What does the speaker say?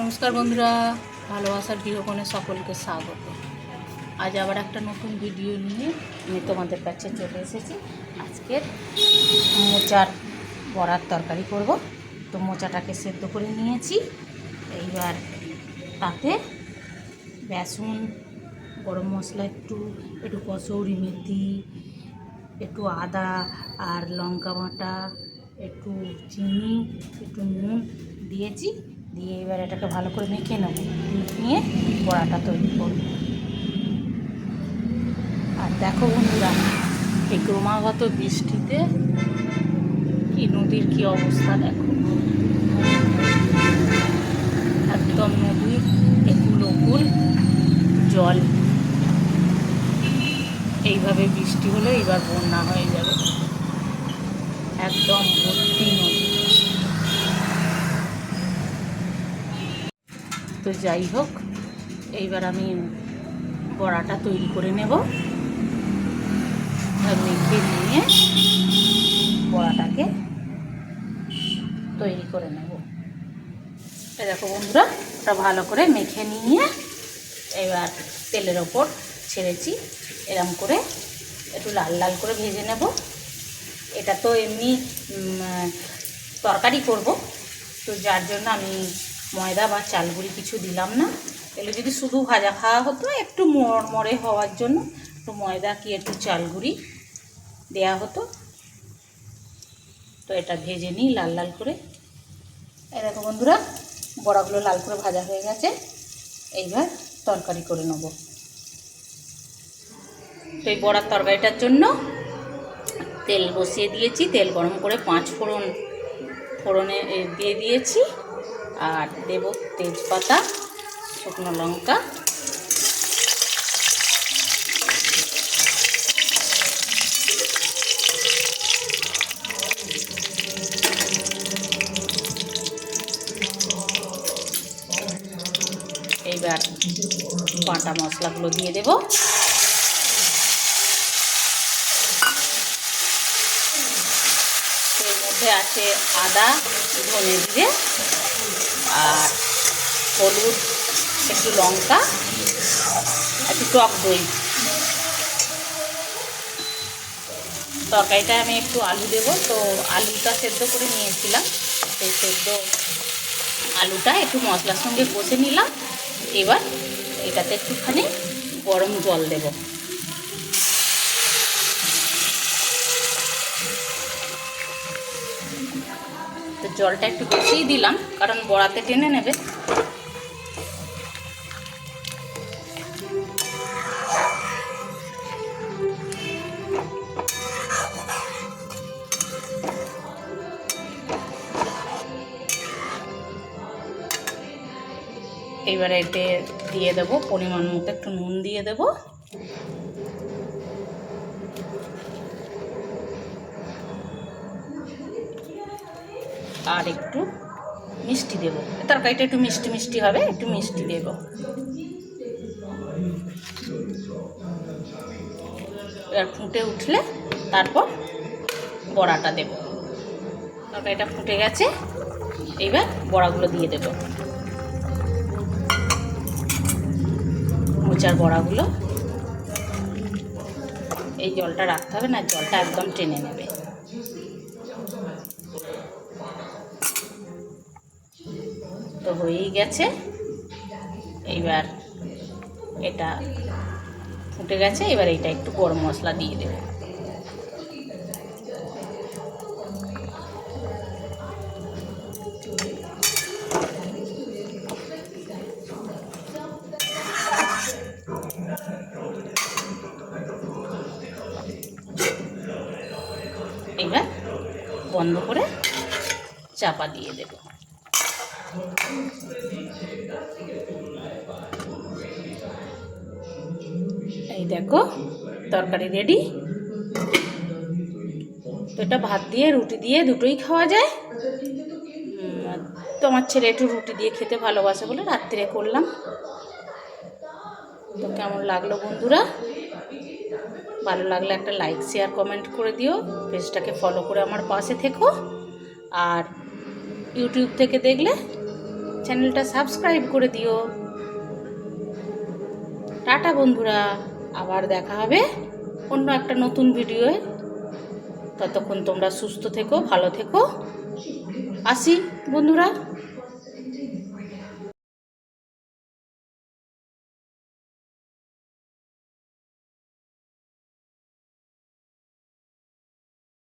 নমস্কার বন্ধুরা, ভালোবাসার গৃহকোণে সকলকে স্বাগত। আজ আবার একটা নতুন ভিডিও নিয়ে আমি তোমাদের কাছে চলে এসেছি। আজকের মোচার বড়ার তরকারি করব। তো মোচাটাকে সেদ্ধ করে নিয়েছি। এইবার তাতে বেসন, গরম মশলা, একটু একটু কসৌরি মেথি, একটু আদা আর লঙ্কা বাটা, একটু চিনি, একটু নুন দিয়েছি। দিয়ে এবার এটাকে ভালো করে মেখে নেব। নিয়ে বড়াটা তৈরি করব। আর দেখো বন্ধুরা, এই ক্রমাগত বৃষ্টিতে কি নদীর কি অবস্থা দেখো। একদম নদীর একুল জল। এইভাবে বৃষ্টি হলে এবার বন্যা হয়ে যাবে। একদম ভর্তি নদী। তো যাই হোক, এইবার আমি বড়াটা তৈরি করে নেব। মেখে নিয়ে বড়াটাকে তৈরি করে নেব। দেখো বন্ধুরা, ওটা ভালো করে মেখে নিয়ে এবার তেলের ওপর ছেড়েছি। এরম করে একটু লাল লাল করে ভেজে নেব। এটা তো এমনি তরকারি করব। তো যার জন্য আমি ময়দা বা চালগুড়ি কিছু দিলাম না। এগুলো যদি শুধু ভাজা খাওয়া হতো, একটু মরমরে হওয়ার জন্য একটু ময়দা কি একটু চালগুড়ি দেয়া হতো। তো এটা ভেজে নিই লাল লাল করে। দেখো বন্ধুরা, বড়াগুলো লাল করে ভাজা হয়ে গেছে। এইবার তরকারি করে নেব। তো এই বড়ার তরকারিটার জন্য তেল বসিয়ে দিয়েছি। তেল গরম করে পাঁচ ফোড়ন, ফোড়নে দিয়ে দিয়েছি। আর দেব তেজপাতা, শুকনো লঙ্কা। এইবার বাটা মশলাগুলো দিয়ে দেবো। এর মধ্যে আছে আদা, ধনে জিরে আর হলুদ, একটু লঙ্কা, একটু টক দই। তরকারিটায় আমি একটু আলু দেব, তো আলুটা সেদ্ধ করে নিয়েছিলাম। সেই সেদ্ধ আলুটা একটু মশলার সঙ্গে কষে নিলাম। এবার এটাতে একটুখানি গরম জল দেবো। জলটা একটু বেশিই দিলাম, কারণ বড়াতে টেনে নেবে। এবারে এতে দিয়ে দেবো পরিমাণ মতো একটু নুন দিয়ে দেবো। আর একটু মিষ্টি দেব। তরকারিটা একটু মিষ্টি মিষ্টি হবে, একটু মিষ্টি দেব। এবার ফুটে উঠলে তারপর বড়াটা দেব। তরকারিটা ফুটে গেছে, এইবার বড়াগুলো দিয়ে দেব। মোচার বড়াগুলো। এই জলটা রাখতে হবে, না জলটা একদম টেনে নেবে। তো হয়েই গেছে। এইবার এটা ফুটে গেছে, এবার এটা একটু গরম মশলা দিয়ে দেবে। এবার বন্ধ করে চাপা দিয়ে দেবো। এই দেখো, তরকারি রেডি তো এটা ভাত দিয়ে, রুটি দিয়ে দুটোই খাওয়া যায়। তোমার ছেলে একটু রুটি দিয়ে খেতে ভালোবাসে বলে রাত্রে করলাম। তো কেমন লাগল বন্ধুরা? ভালো লাগলে একটা লাইক শেয়ার কমেন্ট করে দিও। পেজটাকে ফলো করে আমার পাশে থেকো। আর ইউটিউব থেকে দেখলে চ্যানেলটা সাবস্ক্রাইব করে দিও। টাটা বন্ধুরা, আবার দেখা হবে অন্য একটা নতুন ভিডিওয়ে ততক্ষণ তোমরা সুস্থ থেকো, ভালো থেকো। আসি বন্ধুরা।